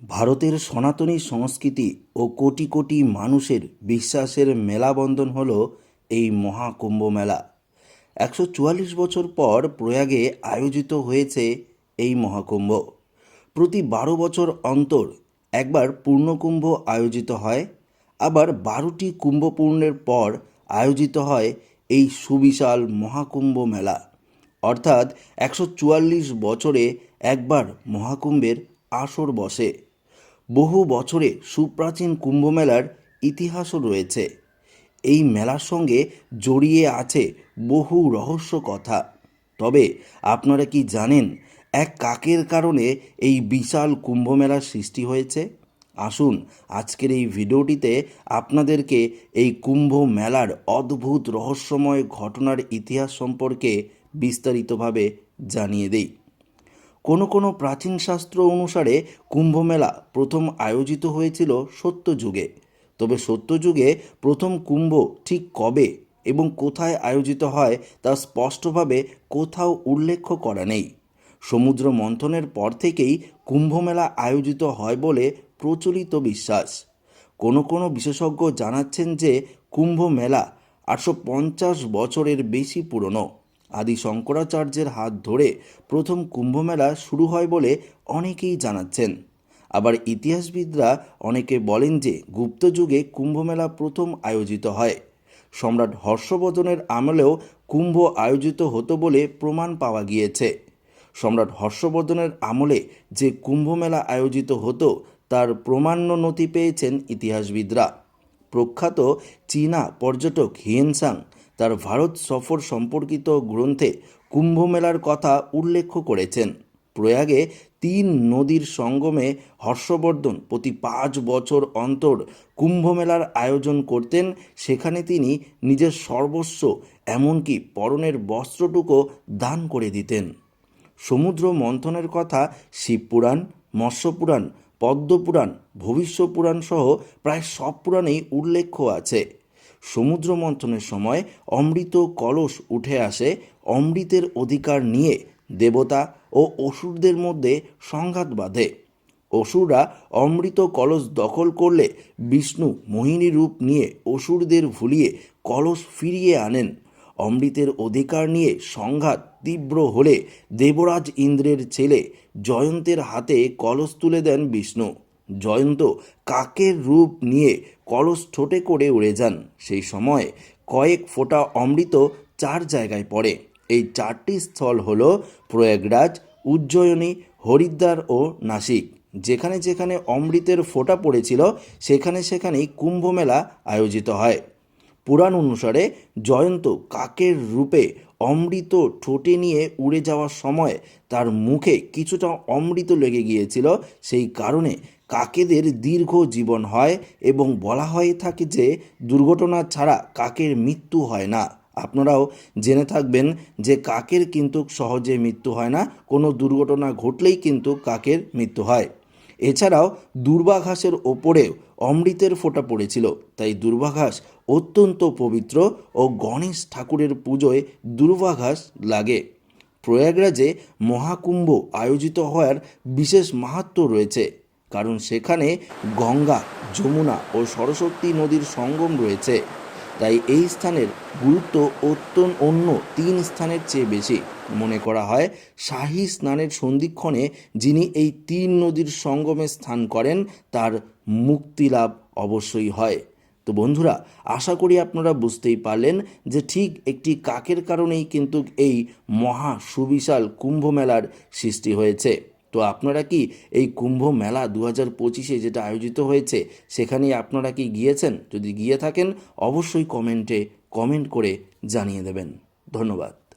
ভারতের সনাতনী সংস্কৃতি ও কোটি কোটি মানুষের বিশ্বাসের মেলাবন্ধন হল এই মহাকুম্ভ মেলা। একশো চুয়াল্লিশ বছর পর প্রয়াগে আয়োজিত হয়েছে এই মহাকুম্ভ। প্রতি বারো বছর অন্তর একবার পূর্ণকুম্ভ আয়োজিত হয়, আবার বারোটি কুম্ভপূর্ণের পর আয়োজিত হয় এই সুবিশাল মহাকুম্ভ মেলা। অর্থাৎ একশো চুয়াল্লিশ বছরে একবার মহাকুম্ভের আসর বসে। বহু বছরে সুপ্রাচীন কুম্ভমেলার ইতিহাসও রয়েছে। এই মেলার সঙ্গে জড়িয়ে আছে বহু রহস্য কথা। তবে আপনারা কি জানেন এক কাকের কারণে এই বিশাল কুম্ভমেলার সৃষ্টি হয়েছে? আসুন আজকের এই ভিডিওটিতে আপনাদেরকে এই কুম্ভ মেলার অদ্ভুত রহস্যময় ঘটনার ইতিহাস সম্পর্কে বিস্তারিতভাবে জানিয়ে দেই। কোনো কোনো প্রাচীন শাস্ত্র অনুসারে কুম্ভমেলা প্রথম আয়োজিত হয়েছিল সত্যযুগে। তবে সত্যযুগে প্রথম কুম্ভ ঠিক কবে এবং কোথায় আয়োজিত হয় তা স্পষ্টভাবে কোথাও উল্লেখ করা নেই। সমুদ্র মন্থনের পর থেকেই কুম্ভমেলা আয়োজিত হয় বলে প্রচলিত বিশ্বাস। কোনো কোনো বিশেষজ্ঞ জানাচ্ছেন যে কুম্ভ মেলা আটশো পঞ্চাশ বছরের বেশি পুরনো। আদি শঙ্করাচার্যের হাত ধরে প্রথম কুম্ভমেলা শুরু হয় বলে অনেকেই জানাচ্ছেন। আবার ইতিহাসবিদরা অনেকে বলেন যে গুপ্ত যুগে কুম্ভমেলা প্রথম আয়োজিত হয়। সম্রাট হর্ষবর্ধনের আমলেও কুম্ভ আয়োজিত হতো বলে প্রমাণ পাওয়া গিয়েছে। সম্রাট হর্ষবর্ধনের আমলে যে কুম্ভমেলা আয়োজিত হতো, তার প্রমাণ্য নথি পেয়েছেন ইতিহাসবিদরা। প্রখ্যাত চীনা পর্যটক হিয়েনসাং তার ভারত সফর সম্পর্কিত গ্রন্থে কুম্ভমেলার কথা উল্লেখ করেছেন। প্রয়াগে তিন নদীর সঙ্গমে হর্ষবর্ধন প্রতি পাঁচ বছর অন্তর কুম্ভমেলার আয়োজন করতেন। সেখানে তিনি নিজের সর্বস্ব এমনকি পরনের বস্ত্রটুকু দান করে দিতেন। সমুদ্র মন্থনের কথা শিবপুরাণ মৎস্যপুরাণ পদ্মপুরাণ ভবিষ্যপুরাণ সহ প্রায় সব পুরাণেই উল্লেখ্য আছে। সমুদ্র মন্থনের সময় অমৃত কলস উঠে আসে অমৃতের অধিকার নিয়ে দেবতা ও অসুরদের মধ্যে সংঘাত বাঁধে। অসুররা অমৃত কলস দখল করলে বিষ্ণু মোহিনী রূপ নিয়ে অসুরদের ভুলিয়ে কলস ফিরিয়ে আনেন। অমৃতের অধিকার নিয়ে সংঘাত তীব্র হলে দেবরাজ ইন্দ্রের ছেলে জয়ন্তের হাতে কলস তুলে দেন বিষ্ণু। জয়ন্ত কাকের রূপ নিয়ে কলস ঠোঁটে করে উড়ে যান। সেই সময় কয়েক ফোঁটা অমৃত চার জায়গায় পড়ে। এই চারটি স্থল হল প্রয়াগরাজ, উজ্জয়িনী, হরিদ্বার ও নাসিক। যেখানে যেখানে অমৃতের ফোঁটা পড়েছিল, সেখানে সেখানেই কুম্ভমেলা আয়োজিত হয়। পুরাণ অনুসারে জয়ন্ত কাকের রূপে অমৃত ঠোঁটে নিয়ে উড়ে যাওয়ার সময় তার মুখে কিছুটা অমৃত লেগে গিয়েছিল। সেই কারণে কাকেদের দীর্ঘ জীবন হয় এবং বলা হয়ে থাকে যে দুর্ঘটনা ছাড়া কাকের মৃত্যু হয় না। আপনারাও জেনে থাকবেন যে কাকের কিন্তু সহজে মৃত্যু হয় না, কোনো দুর্ঘটনা ঘটলেই কিন্তু কাকের মৃত্যু হয়। এছাড়াও দুর্বাঘাসের ওপরেও অমৃতের ফোঁটা পড়েছিল, তাই দুর্বাঘাস অত্যন্ত পবিত্র ও গণেশ ঠাকুরের পুজোয় দুর্বাঘাস লাগে। প্রয়াগরাজে মহাকুম্ভ আয়োজিত হওয়ার বিশেষ মাহাত্ম রয়েছে। কারণ সেখানে গঙ্গা, যমুনা ও সরস্বতী নদীর সঙ্গম রয়েছে। তাই এই স্থানের গুরুত্ব অত্যন্ত অন্য তিন স্থানের চেয়ে বেশি। মনে করা হয়, শাহী স্নানের সন্ধিক্ষণে যিনি এই তিন নদীর সঙ্গমে স্থান করেন, তার মুক্তিলাভ অবশ্যই হয়। তো বন্ধুরা, আশা করি আপনারা বুঝতেই পারলেন যে ঠিক একটি কাকের কারণেই কিন্তু এই মহা সুবিশাল কুম্ভ মেলার সৃষ্টি হয়েছে। তো আপনারা কি এই কুম্ভ মেলা দু হাজার পঁচিশে যেটা আয়োজিত হয়েছে সেখানে আপনারা কি গিয়েছেন? যদি গিয়ে থাকেন, অবশ্যই কমেন্টে কমেন্ট করে জানিয়ে দেবেন। ধন্যবাদ।